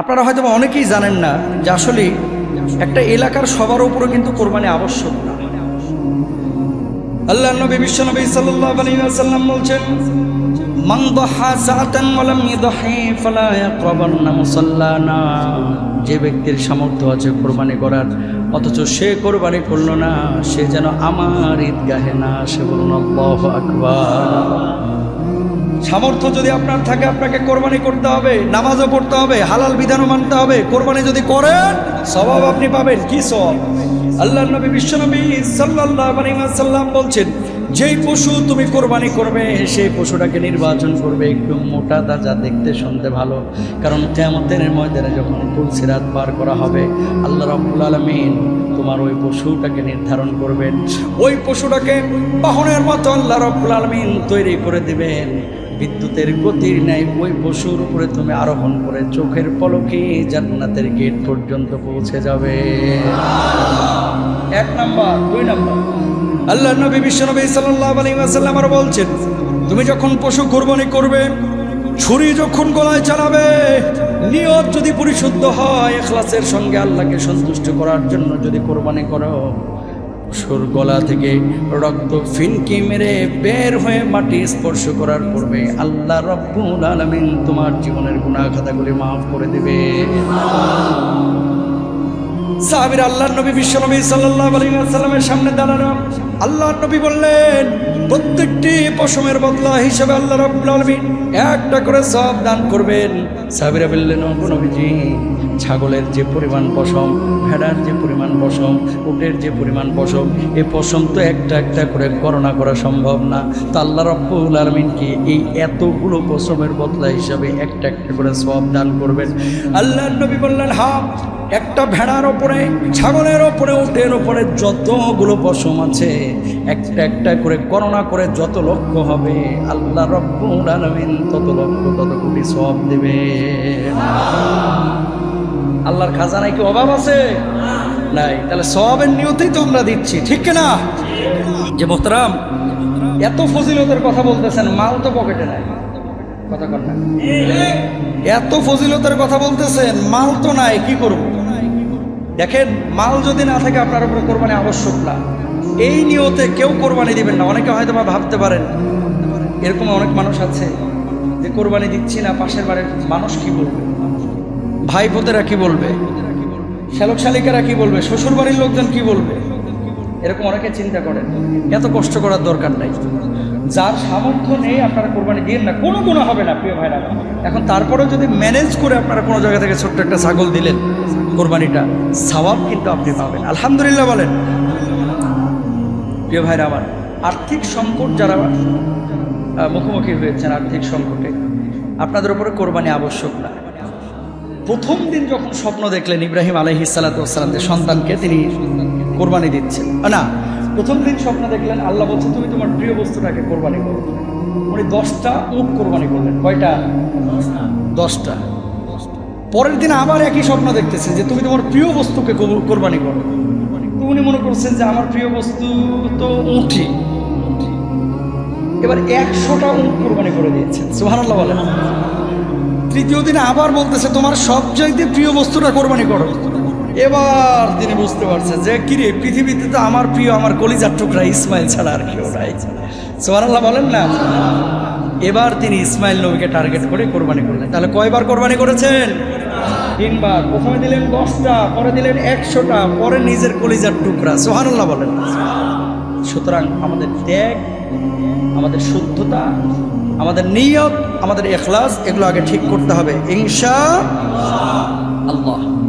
আপনারা হয়তো অনেকেই জানেন না যে আসলে একটা এলাকার সবার উপরে কিন্তু কোরবানি আবশ্যক না। আল্লাহ নবী বিশ্বনবী সাল্লাল্লাহু আলাইহি ওয়াসাল্লাম বলছেন, মান দাহা সাআতান ওয়া লাম ইদহি ফালা ইয়াকরাবান্না মুসাল্লানা। যে ব্যক্তির সামর্থ্য আছে কোরবানি করার, অথচ সে কোরবানি করল না, সে যেন আমার ঈদগাহে না সে বলুন, আল্লাহু আকবার। সামর্থ্য যদি আপনার থাকে, আপনাকে কোরবানি করতে হবে, নামাজও পড়তে হবে, হালাল বিধানও মানতে হবে, কোরবানি যদি করেন, স্বভাব আপনি পাবেন। কি সব আল্লাহ নবী, বিশ্বনবী ওয়াসাল্লাম বলছেন, যেই পশু তুমি কোরবানি করবে, সেই পশুটাকে নির্বাচন করবে একটু মোটা তাজা, দেখতে, শুনতে ভালো। কারণ কেমতের ময়দানে যখন তুলসিরাত পার করা হবে, আল্লাহ রাব্বুল আলামিন তোমার ওই পশুটাকে নির্ধারণ করবেন। ওই পশুটাকে বাহনের মতো আল্লাহ রাব্বুল আলমিন তৈরি করে দিবেন। বিদ্যুতের গতির ন্যায় ওই পশুর উপরে তুমি আরোহণ করে চোখের পলকে জান্নাতের গেট পর্যন্ত পৌঁছে যাবে। এক নাম্বার, দুই নাম্বার। আল্লাহ নবী, বিশ্বনবী সাল্লাল্লাহু আলাইহি ওয়াসাল্লাম আরও বলছেন, তুমি যখন পশু কোরবানি করবে, ছুরি যখন গলায় চালাবে, নিয়ত যদি পরিশুদ্ধ হয় এখলাসের সঙ্গে আল্লাহকে সন্তুষ্ট করার জন্য যদি কোরবানি করো সুর গলা থেকে রক্ত ফিনকি মেরে বের হয়ে মাটি স্পর্শ করার পূর্বে আল্লাহ রব্বুল আলমিন তোমার জীবনের গুণা খাতাগুলি মাফ করে দেবে। সাহাবির আল্লাহ নবী বিশ্বনবী আলাইহি ওয়াসাল্লামের সামনে দাঁড়ানো। আল্লাহ নবী বললেন, প্রত্যেকটি পশমের বদলা হিসেবে আল্লাহ রাব্বুল আলামিন একটা করে সব দান করবেন। সাহাবিরা বললেন নবীজি, ছাগলের যে পরিমাণ পশম, ভেড়ার যে পরিমাণ পশম, উটের যে পরিমাণ পশম, এ পশম তো একটা একটা করে গণনা করা সম্ভব না। তো আল্লাহ রব্বুল আলমিনকে এই এতগুলো পশমের বদলা হিসাবে একটা একটা করে সব দান করবেন? আল্লাহ নবী বললেন হা একটা ভেড়ার ওপরে, ছাগলের ওপরে, উটের ওপরে যতগুলো পশম আছে, একটা একটা করে করোনা করে যত লক্ষ্য হবে, আল্লাহ রব্বুল তত লক্ষ্য তত কোটি সব দেবে। আল্লাহর খাজানায় কি অভাব আছে? নাই। তাহলে সবের নিয়তেই তো আমরা দিচ্ছি, ঠিক না? যে মোহতারাম, এত ফজিলতের কথা বলতেছেন, মাল তো পকেটে নাই। কথা না। এত ফজিলতের কথা বলতেছেন, মাল তো নাই, কি করব? দেখেন, মাল যদি না থাকে আপনার উপরে কোরবানি আবশ্যক না। এই নিয়তে কেউ কোরবানি দিবেন না। অনেকে হয়তো বা ভাবতে পারেন, এরকম অনেক মানুষ আছে যে কোরবানি দিচ্ছি না, পাশের বাড়ির মানুষ কি বলবে? ভাই বোতেরা কি বলবে? শ্যালক শালিকারা কি বলবে? শ্বশুর বাড়ির লোকজন কি বলবে? এরকম অনেকে চিন্তা করেন। এত কষ্ট করার দরকার নাই। যার সামর্থ্য নেই, আপনারা কোরবানি দিন না। কোনো কোনো হবে না, প্রিয় ভাইরা। এখন তারপরেও যদি ম্যানেজ করে আপনারা কোনো জায়গা থেকে ছোট্ট একটা ছাগল দিলেন কোরবানিটা সওয়াব কিন্তু আপনি পাবেন। আলহামদুলিল্লাহ বলেন। প্রিয় ভাইরা আমার, আর্থিক সংকট যারা মুখোমুখি হয়েছেন আর্থিক সংকটে, আপনাদের উপরে কোরবানি আবশ্যক না। প্রথম দিন যখন স্বপ্ন দেখলেন ইব্রাহিম আলহি সালাতামদের সন্তানকে তিনি কোরবানি দিচ্ছেন। না, প্রথম দিন স্বপ্ন দেখলেন, আল্লাহ বলছে, তুমি তোমার প্রিয় বস্তুটাকে কোরবানি করো। উনি দশটা উট কোরবানি করলেন। কয়টা? দশটা। পরের দিন আবার একই স্বপ্ন দেখতেছেন যে তুমি তোমার প্রিয় বস্তুকে কোরবানি করো। উনি মনে করছেন যে আমার প্রিয় বস্তু তো উঠি। এবার একশোটা উঠ কোরবানি করে দিয়েছেন সুহানাল্লাহ বলেন। তৃতীয় দিন আবার বলতেছে, তোমার সবচাইতে প্রিয় বস্তুটা কোরবানি করো। এবার তিনি বুঝতে পারছেন যে, কিরে, পৃথিবীতে তো আমার প্রিয়, আমার কলিজার টুকরা ইসমাইল ছাড়া আর কেউ নাই। সোহানাল্লাহ বলেন না? এবার তিনি ইসমাইল নবীকে টার্গেট করে কোরবানি করলেন। তাহলে কয়বার কোরবানি করেছেন? তিনবার। প্রথমে দিলেন দশটা, পরে দিলেন একশোটা, পরে নিজের কলিজার টুকরা। সোহানুল্লাহ বলেন। সুতরাং আমাদের ত্যাগ, আমাদের শুদ্ধতা, আমাদের নিয়ত, আমাদের এখলাস এগুলো আগে ঠিক করতে হবে। ইনশা আল্লাহ।